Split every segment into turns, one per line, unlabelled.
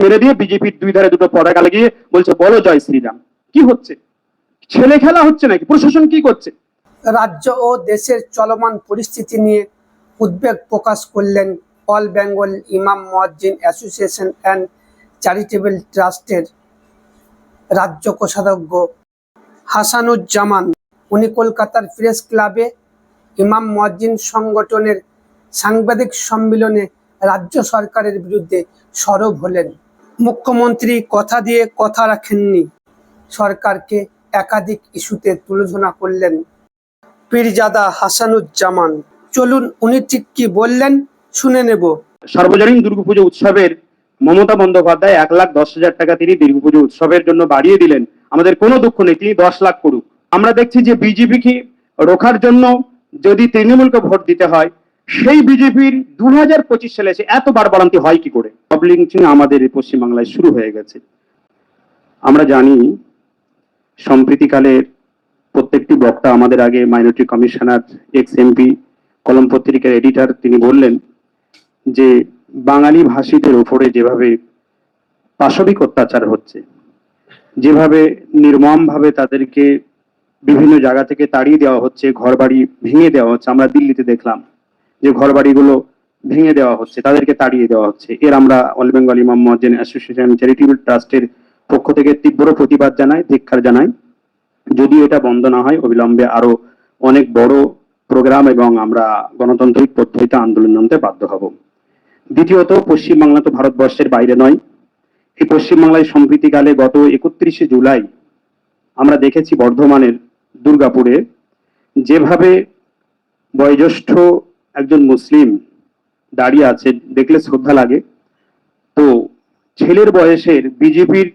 মেরে দিয়ে বিজেপির দুই ধারে দুটো পতাকা লাগিয়ে বলছে, বলো জয় শ্রীরাম। কি হচ্ছে? ছেলে খেলা হচ্ছে নাকি? প্রশাসন কি করছে?
রাজ্য ও দেশের চলমান পরিস্থিতি নিয়ে উদ্বেগ প্রকাশ করলেন অল বেঙ্গল ইমাম মুয়াজ্জিন অ্যাসোসিয়েশন অ্যান্ড চ্যারিটেবল ট্রাস্টের রাজ্য কোষাধ্যক্ষ হাসানুজ্জামান। উনি কলকাতার প্রেস ক্লাবে ইমাম মুয়াজ্জিন সংগঠনের সাংবাদিক সম্মেলনে রাজ্য সরকারের বিরুদ্ধে সরব হলেন। মুখ্যমন্ত্রী কথা দিয়ে কথা রাখেননি। সরকারকে একাধিক ইস্যুতে তুলোধনা করলেন পীরজাদা হাসানুজ্জামান। চলুন উনি ঠিক কি বললেন শুনে নেব।
সর্বজনীন দুর্গাপুজো উৎসবের মমতা বন্দ্যোপাধ্যায় এক লাখ দশ হাজার টাকা তিনি দুর্গাপুজো উৎসবের জন্য বাড়িয়ে দিলেন। আমাদের কোনো দুঃখ নেই, তিনি দশ লাখ করুক। আমরা দেখছি যে বিজেপিকে রোখার জন্য যদি তৃণমূলকে ভোট দিতে হয়, সেই বিজেপির দু হাজার পঁচিশ সালে এসে এত বাড়বাড়ান্তি হয় কি করে? পাবলিক আমাদের এই পশ্চিমবাংলায় শুরু হয়ে গেছে। আমরা জানি, সম্প্রীতিকালের প্রত্যেকটি বক্তা আমাদের আগে মাইনরিটি কমিশনার এক্স এমপি কলম পত্রিকার এডিটর তিনি বললেন যে, বাঙালি ভাষীদের ওপরে যেভাবে পাশবিক অত্যাচার হচ্ছে, যেভাবে নির্মমভাবে তাদেরকে বিভিন্ন জায়গা থেকে তাড়িয়ে দেওয়া হচ্ছে, ঘরবাড়ি ভেঙে দেওয়া হচ্ছে, আমরা দিল্লিতে দেখলাম যে ঘরবাড়িগুলো ভেঙে দেওয়া হচ্ছে, তাদেরকে তাড়িয়ে দেওয়া হচ্ছে। এর আমরা অল বেঙ্গল ইমাম মহাজেন অ্যাসোসিয়েশন চ্যারিটেবল ট্রাস্টের পক্ষ থেকে তীব্র প্রতিবাদ জানাই, ধিক্ষার জানাই। যদি এটা বন্ধ না হয়, অবিলম্বে আরও অনেক বড় প্রোগ্রাম এবং আমরা গণতান্ত্রিক পদ্ধতিতে আন্দোলন নামতে বাধ্য হব। দ্বিতীয়ত, পশ্চিমবাংলা তো ভারতবর্ষের বাইরে নয়। এই পশ্চিমবাংলায় সম্প্রীতিকালে গত একত্রিশে জুলাই আমরা দেখেছি বর্ধমানের দুর্গাপুরে, যেভাবে বয়োজ্যেষ্ঠ একজন মুসলিম দাঁড়িয়ে আছে, দেখলে শ্রদ্ধা লাগে। তো ছেলের বয়সের বিজেপির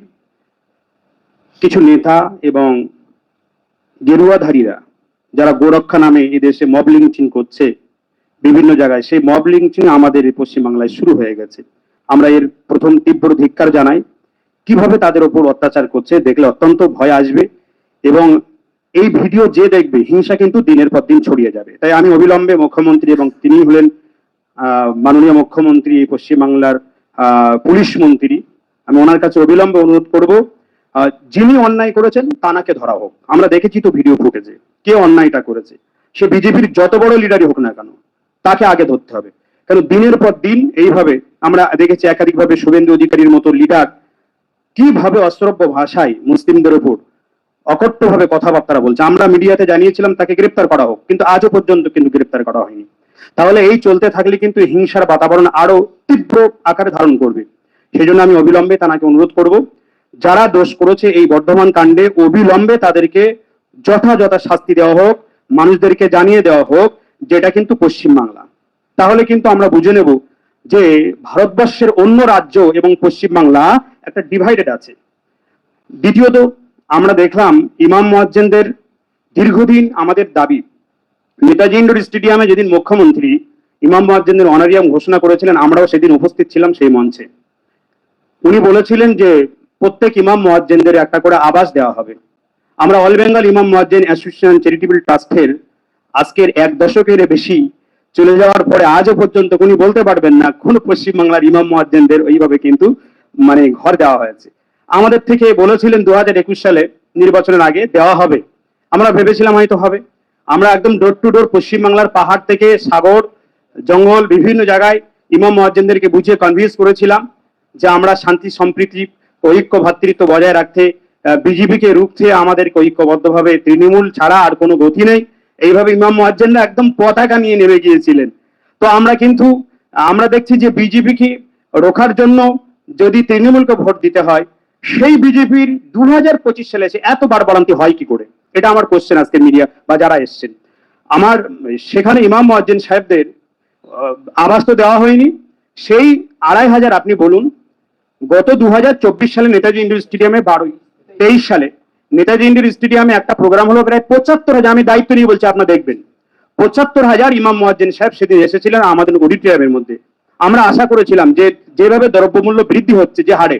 কিছু নেতা এবং গেরুয়াধারীরা, যারা গোরক্ষা নামে এদেশে দেশে মব লিঞ্চিং করছে বিভিন্ন জায়গায়, সেই মব লিঞ্চিং আমাদের পশ্চিমবাংলায় শুরু হয়ে গেছে। আমরা এর প্রথম তীব্র ধিক্কার জানাই, কীভাবে তাদের ওপর অত্যাচার করছে দেখলে অত্যন্ত ভয় আসবে এবং এই ভিডিও যে দেখবে, হিংসা কিন্তু দিনের পর দিন ছড়িয়ে যাবে। তাই আমি অবিলম্বে মুখ্যমন্ত্রী এবং তিনি হলেন মাননীয় মুখ্যমন্ত্রী, পশ্চিমবাংলার পুলিশ মন্ত্রী। আমি ওনার কাছে অবিলম্বে অনুরোধ করব যিনি অন্যায় করেছেন তানাকে ধরা হোক। আমরা দেখেছি তো ভিডিও ফুটেজে কে অন্যায়টা করেছে। সে বিজেপির যত বড় লিডারই হোক না কেন, তাকে আগে ধরতে হবে। কারণ দিনের পর দিন এইভাবে আমরা দেখেছি একাধিকভাবে শুভেন্দু অধিকারীর মতো লিডার কীভাবে অশ্রব্য ভাষায় মুসলিমদের উপর অকট্যভাবে কথাবার্তা বলছে। আমরা মিডিয়াতে জানিয়েছিলাম তাকে গ্রেপ্তার করা হোক, কিন্তু আজও পর্যন্ত কিন্তু গ্রেপ্তার করা হয়নি। তাহলে এই চলতে থাকলে কিন্তু হিংসার বাতাবরণ আরও তীব্র আকারে ধারণ করবে। সেই জন্য আমি অবিলম্বে তাকে অনুরোধ করব, যারা দোষ করেছে এই বর্ধমান কাণ্ডে, অবিলম্বে তাদেরকে যথাযথ শাস্তি দেওয়া হোক, মানুষদেরকে জানিয়ে দেওয়া হোক, যেটা কিন্তু পশ্চিমবাংলা তাহলে কিন্তু আমরা বুঝে নেব যে ভারতবর্ষের অন্য রাজ্য এবং পশ্চিমবাংলা একটা ডিভাইডেড আছে। দ্বিতীয়ত আমরা দেখলাম ইমাম মুয়াজ্জিনদের দীর্ঘদিন আমাদের দাবি নেতাজি ইন্ডোর স্টেডিয়ামে যেদিন মুখ্যমন্ত্রী ইমাম মুয়াজ্জিনদের অনারিয়াম ঘোষণা করেছিলেন আমরাও সেদিন উপস্থিত ছিলাম সেই মঞ্চে। উনি বলেছিলেন যে, প্রত্যেক ইমাম মুয়াজ্জিনদের একটা করে আবাস দেওয়া হবে। আমরা অল বেঙ্গল ইমাম মুয়াজ্জিন অ্যাসোসিয়েশন চ্যারিটেবল ট্রাস্টের আজকের এক দশকের বেশি চলে যাওয়ার পরে আজও পর্যন্ত উনি বলতে পারবেন না কোন পশ্চিমবাংলার ইমাম মুয়াজ্জিনদের ওইভাবে কিন্তু মানে ঘর দেওয়া হয়েছে। আমাদের থেকে বলেছিলেন দু সালে নির্বাচনের আগে দেওয়া হবে। আমরা ভেবেছিলাম হয়তো হবে। আমরা একদম ডোর টু ডোর পশ্চিমবাংলার পাহাড় থেকে সাগর, জঙ্গল, বিভিন্ন জায়গায় ইমাম মহাজ্জেনদেরকে বুঝিয়ে কনভিন্স করেছিলাম যে আমরা শান্তি, সম্প্রীতি, ঐক্য, ভাতৃত্ব বজায় রাখতে বিজেপিকে রুখতে আমাদেরকে ঐক্যবদ্ধভাবে তৃণমূল ছাড়া আর কোনো গতি নেই। এইভাবে ইমাম মহাজ্জেনরা একদম পতাকা নিয়ে নেমে গিয়েছিলেন। তো আমরা কিন্তু, আমরা দেখছি যে বিজেপিকে রোখার জন্য যদি তৃণমূলকে ভোট দিতে হয়, সেই বিজেপির দু হাজার পঁচিশ সালে এসে এত বাড়বাড়ান্তি হয় কি করে? এটা আমার কোশ্চেন আজকে মিডিয়া বা যারা এসছেন। আমার, সেখানে ইমাম মুয়াজ্জিন সাহেবদের আবাস তো দেওয়া হয়নি। সেই আড়াই হাজার আপনি বলুন, গত দু হাজার চব্বিশ সালে নেতাজি ইন্ডোর স্টেডিয়ামে বারোই, তেইশ সালে নেতাজি ইন্ডোর স্টেডিয়ামে একটা প্রোগ্রাম হলো প্রায় পঁচাত্তর হাজার, আমি দায়িত্ব নিয়ে বলছি আপনারা দেখবেন। পঁচাত্তর হাজার ইমাম মুয়াজ্জিন সাহেব সেদিন এসেছিলেন আমাদের অডিটোরিয়ামের মধ্যে। আমরা আশা করেছিলাম যে যেভাবে দ্রব্যমূল্য বৃদ্ধি হচ্ছে যে হারে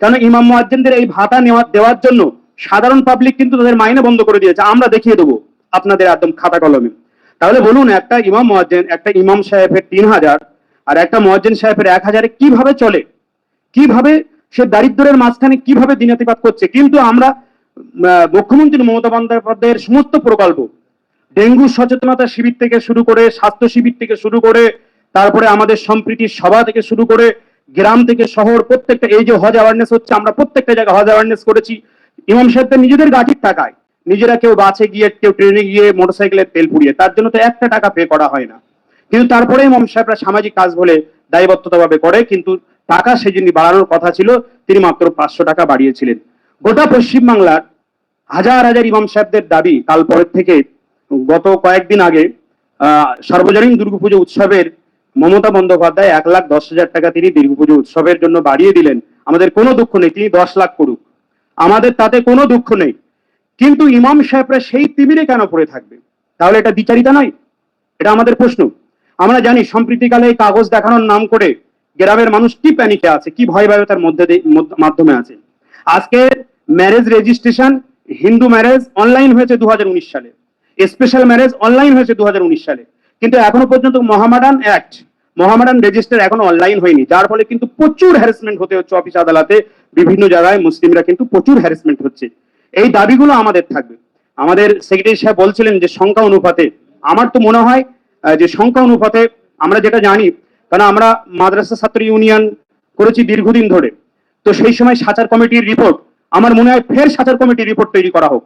কারণ ইমাম মুয়াজ্জিনদের এই ভাতা নেওয়া, দেওয়ার জন্য সাধারণ পাবলিক কিন্তু তাদের মাইনে বন্ধ করে দিয়েছে। আমরা দেখিয়ে দেবো আপনাদের একদম খাতা কলমে। তাহলে বলুন, একটা ইমাম মহাজেন একটা ইমাম সাহেবের তিন হাজার আর একটা মুয়াজ্জিন সাহেবের এক হাজারে কীভাবে চলে? কীভাবে সে দারিদ্রের মাঝখানে কীভাবে দিনাতিপাত করছে? কিন্তু আমরা মুখ্যমন্ত্রী মমতা বন্দ্যোপাধ্যায়ের সমস্ত প্রকল্প, ডেঙ্গু সচেতনতা শিবির থেকে শুরু করে, স্বাস্থ্য শিবির থেকে শুরু করে, তারপরে আমাদের সম্প্রীতির সভা থেকে শুরু করে, গ্রাম থেকে শহর, প্রত্যেকটা এই যে হজ অ্যাওয়ারনেস হচ্ছে, আমরা প্রত্যেকটা জায়গায় হজ অ্যাওয়ারনেস করেছি। ইমাম সাহেবদের নিজেদের গাঠির টাকায় নিজেরা কেউ বাসে গিয়ে, কেউ ট্রেনে গিয়ে মোটরসাইকেলের তেল পুড়িয়ে, তার জন্য তো একটা টাকা পে করা হয় না। কিন্তু তারপরে ইমাম সাহেবরা সামাজিক কাজ বলে দায়বদ্ধতাভাবে করে, কিন্তু টাকা সেদিনই বাড়ানোর কথা ছিল, তিনি মাত্র পাঁচশো টাকা বাড়িয়েছিলেন। গোটা পশ্চিমবাংলার হাজার হাজার ইমাম সাহেবদের দাবি কাল পরের থেকে গত কয়েকদিন আগে সার্বজনীন দুর্গাপুজো উৎসবের মমতা বন্দ্যোপাধ্যায় এক লাখ দশ হাজার টাকা তিনি দুর্গাপুজো উৎসবের জন্য বাড়িয়ে দিলেন। আমাদের কোনো দুঃখ নেই, তিনি দশ লাখ করুক। আমাদের তাতে কোনো দুঃখ নেই। কিন্তু ইমাম সাহেবরা সেই তিমিরে কেন পড়ে থাকবে? তাহলে এটা বিচারিতা নয়? এটা আমাদের প্রশ্ন। আমরা জানি সম্প্রীতিকালে এই কাগজ দেখানোর নাম করে গ্রামের মানুষ কি প্যানিকে আছে, কি ভয় ভয়তার মধ্যে মাধ্যমে আছে। আজকে marriage registration Hindu marriage online হয়েছে দু হাজার উনিশ সালে। স্পেশাল ম্যারেজ অনলাইন হয়েছে দু হাজার উনিশ সালে। কিন্তু এখনও পর্যন্ত মহামাডান অ্যাক্ট মহামাডান রেজিস্টার এখনও অনলাইন হয়নি। যার ফলে কিন্তু প্রচুর হ্যারাসমেন্ট হতে হচ্ছে অফিস আদালতে বিভিন্ন জায়গায় মুসলিমরা কিন্তু প্রচুর হ্যারাসমেন্ট হচ্ছে। এই দাবিগুলো আমাদের থাকবে। আমাদের সেক্রেটারি সাহেব বলছিলেন যে সংখ্যা অনুপাতে, আমার তো মনে হয় যে সংখ্যা অনুপাতে আমরা যেটা জানি, কারণ আমরা মাদ্রাসা ছাত্র ইউনিয়ন করেছি দীর্ঘদিন ধরে। তো সেই সময় সাচার কমিটির রিপোর্ট আমার মনে হয় ফের সাচার কমিটির রিপোর্ট তৈরি করা হোক।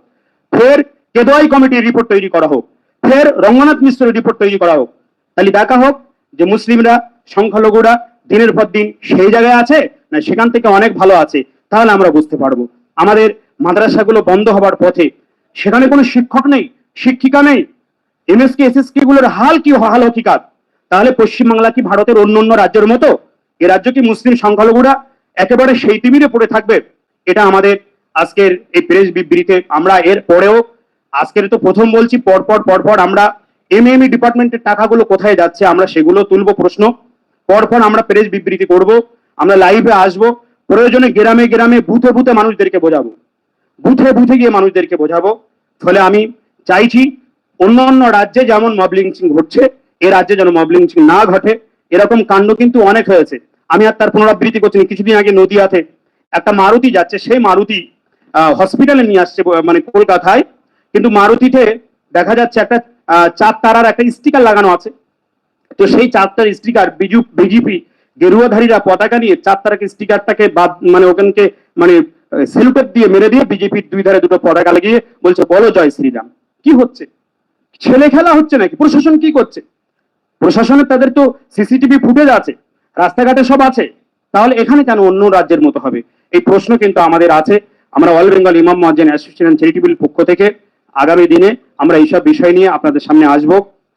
ফের কেদোয়াই কমিটির রিপোর্ট তৈরি করা হোক। ফের রঙ্গনাথ মিশ্রের রিপোর্ট তৈরি করা হোক। তাহলে দেখা হোক যে মুসলিমরা, সংখ্যালঘুরা দিনের পর দিন সেই জায়গায় আছে না, সেখান থেকে অনেক ভালো আছে, তাহলে আমরা বুঝতে পারব। আমাদের মাদ্রাসাগুলো বন্ধ হবার পথে সেখানে কোনো শিক্ষক নেই, শিক্ষিকা নেই। এমএসকে এসএসকে গুলোর হাল কি, হাল হকিকাত? তাহলে পশ্চিমবাংলা কি ভারতের অন্য অন্য রাজ্যের মতো? এ রাজ্য কি মুসলিম সংখ্যালঘুরা একেবারে সেই তিমিরে পড়ে থাকবে? এটা আমাদের আজকের এই প্রেস বিবৃতিতে আমরা এর পরেও, আজকের তো প্রথম বলছি পরপর পরপর আমরা এমএমই ডিপার্টমেন্টের টাকাগুলো কোথায় যাচ্ছে, আমরা সেগুলো তুলবো প্রশ্ন। পরপর আমরা প্রেস বিবৃতি করব। আমরা লাইভে আসব, প্রয়োজনে গ্রামে গ্রামে বুথে বুথে মানুষদেরকে বোঝাবো। বুথে বুথে গিয়ে মানুষদেরকে বোঝাবো। ফলে আমি চাইছি অন্য অন্য রাজ্যে যেমন মব লিঞ্চিং ঘটছে, এ রাজ্যে যেন মব লিঞ্চিং না ঘটে। এরকম কাণ্ড কিন্তু অনেক হয়েছে। আমি আর তার পুনরাবৃত্তি করছি কিছুদিন আগে নদিয়াতে একটা মারুতি যাচ্ছে, সেই মারুতি হসপিটালে নিয়ে আসছে মানে কলকাতায়। কিন্তু মারুতিতে দেখা যাচ্ছে একটা চার তারার একটা স্টিকার লাগানো আছে। তো সেই চার তার স্টিকার বিজু, বিজেপি গেরুয়াধারীরা পতাকা নিয়ে চার তারাকে স্টিকারটাকে বাদ মানে ওখানকে মানে সেলুটেট দিয়ে মেরে দিয়ে বিজেপির দুই ধারে দুটো পতাকা লাগিয়ে বলছে, বলো জয় শ্রীরাম। কি হচ্ছে? ছেলে খেলা হচ্ছে নাকি? প্রশাসন কি করছে? প্রশাসনের তাদের তো সিসিটিভি ফুটেজ আছে, রাস্তাঘাটে সব আছে। তাহলে এখানে কেন অন্য রাজ্যের মতো হবে? এই প্রশ্ন কিন্তু আমাদের আছে। আমরা অল বেঙ্গল ইমাম মহাজেন অ্যাসোসিয়েশন চ্যারিটেবল পক্ষ থেকে আগামী দিনে আমরা এইসব বিষয় নিয়ে আপনাদের সামনে আসব।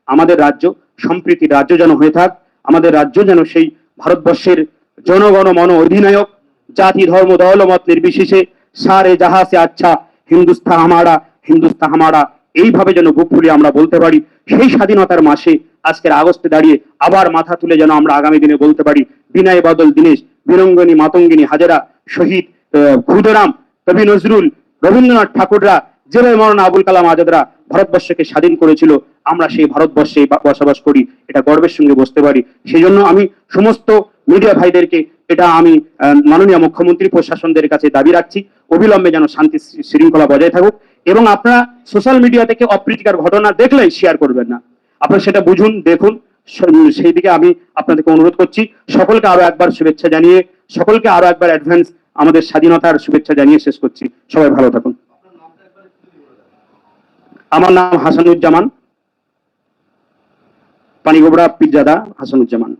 আমাদের রাজ্য সম্প্রীতির রাজ্য যেন হয়ে থাক, আমাদের রাজ্য যেন সেই ভারতবর্ষের জনগণ মন অধিনায়ক, জাতি, ধর্ম দৌলমত নির্বিশেষে সারে জাহাসে আচ্ছা হিন্দুস্তান হামারা হিন্দুস্তান হামারা এইভাবে যেন বুক ফুলিয়ে আমরা বলতে পারি। সেই স্বাধীনতার মাসে আজকের আগস্টে দাঁড়িয়ে আবার মাথা তুলে যেন আমরা আগামী দিনে বলতে পারি, বিনয় বাদল দীনেশ বীরঙ্গনী মাতঙ্গিনী, হাজারা, শহীদ ক্ষুদিরাম কবি নজরুল, রবীন্দ্রনাথ ঠাকুররা যেভাবে মৌলানা আবুল কালাম আজাদরা ভারতবর্ষকে স্বাধীন করেছিল, আমরা সেই ভারতবর্ষে বসবাস করি, এটা গর্বের সঙ্গে বসতে পারি। সেই জন্য আমি সমস্ত মিডিয়া ভাইদেরকে এটা আমি মাননীয় মুখ্যমন্ত্রী প্রশাসনদের কাছে দাবি রাখছি, অবিলম্বে যেন শান্তি শৃঙ্খলা বজায় থাকুক এবং আপনারা সোশ্যাল মিডিয়া থেকে অপ্রীতিকর ঘটনা দেখলেই শেয়ার করবেন না। আপনারা সেটা বুঝুন, দেখুন সেই দিকে আমি আপনাদেরকে অনুরোধ করছি, সকলকে আরও একবার শুভেচ্ছা জানিয়ে, সকলকে আরও একবার অ্যাডভান্স আমাদের স্বাধীনতার শুভেচ্ছা জানিয়ে শেষ করছি। সবাই ভালো থাকুন। আমার নাম হাসানুজ্জামান। পানিগোবড়া পিজ্জাদা হাসানুজ্জামান।